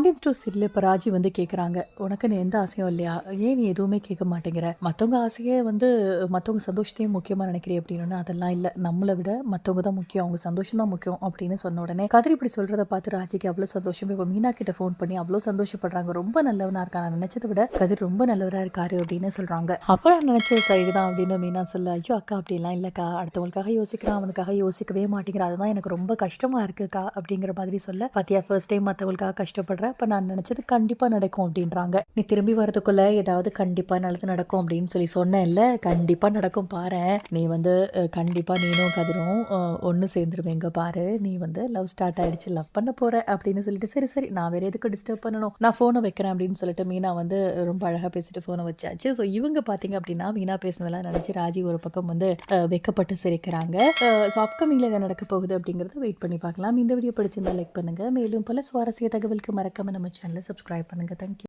Indian store serial இப்போ ராஜி வந்து கேட்குறாங்க உனக்கு நீ எந்த ஆசையும் இல்லையா? ஏன் நீ எதுவுமே கேட்க மாட்டேங்கிற? மற்றவங்க ஆசையே வந்து மற்றவங்க சந்தோஷத்தையும் முக்கியமாக நினைக்கிறேன் அப்படின்னு அதெல்லாம் இல்லை. நம்மளை விட மற்றவங்க தான் முக்கியம். அவங்க சந்தோஷம் தான் முக்கியம் அப்படின்னு சொன்ன உடனே கதிர் இப்படி சொல்கிறத பார்த்து ராஜிக்கு அவ்வளோ சந்தோஷம். இப்போ மீனா கிட்ட ஃபோன் பண்ணி அவ்வளோ சந்தோஷப்படுறாங்க. ரொம்ப நல்லவனா இருக்கா நான் நினச்சதை விட கதிர் ரொம்ப நல்லவராக இருக்காரு அப்படின்னு சொல்கிறாங்க அப்போ நான் நினச்சது சரிதான் அப்படின்னு மீனா சொல்ல ஐயோ அக்கா அப்படிலாம் இல்லைக்கா. அடுத்தவங்களுக்காக யோசிக்கிறான். அவனுக்காக யோசிக்கவே மாட்டேங்கிறான் அதுதான் எனக்கு ரொம்ப கஷ்டமாக இருக்குக்கா. அப்படிங்கிற மாதிரி சொல்ல பாத்தியா ஃபர்ஸ்ட் டைம் மற்றவங்களுக்காக கஷ்டப்படுற. அப்போ நான் நினச்சது கண்டிப்பாக நடக்கும் அப்படின்றாங்க. நீ திரும்பி வரதுக்குள்ளே ஏதாவது கண்டிப்பாக நல்லது நடக்கும் அப்படின்னு சொல்லி சொன்னேன்ல கண்டிப்பாக நடக்கும் பாரு நீ வந்து கண்டிப்பாக நீனும் கதிரும் ஒன்று சேர்ந்துருவேங்க பாரு. நீ வந்து லவ் ஸ்டார்ட் ஆகிடுச்சு லவ் பண்ண போகிற அப்படின்னு சொல்லிட்டு சரி சரி நான் வேறு எதுக்கு டிஸ்டர்ப் பண்ணணும்? நான் ஃபோனை வைக்கிறேன் அப்படின்னு சொல்லிட்டு மீனா வந்து ரொம்ப அழகாக பேசிட்டு ஃபோனை வச்சாச்சு. ஸோ இவங்க பார்த்தீங்க அப்படின்னா மீனா பேசினதெல்லாம் நினச்சி ராஜி ஒரு பக்கம் வந்து அஹ், வெக்கப்பட்டு சிரிக்கிறாங்க. ஸோ அப்கமிங்கில் என்ன நடக்க போகுது அப்படிங்கிறத வெயிட் பண்ணி பார்க்கலாம். இந்த வீடியோ பிடிச்சிருந்தா லைக் பண்ணுங்கள் மேலும் பல சுவாரஸ்ய தகவலுக்கு மறக்க மறக்காமல் நம்ம சேனலை சப்ஸ்கிரைப் பண்ணுங்கள் தேங்க்யூ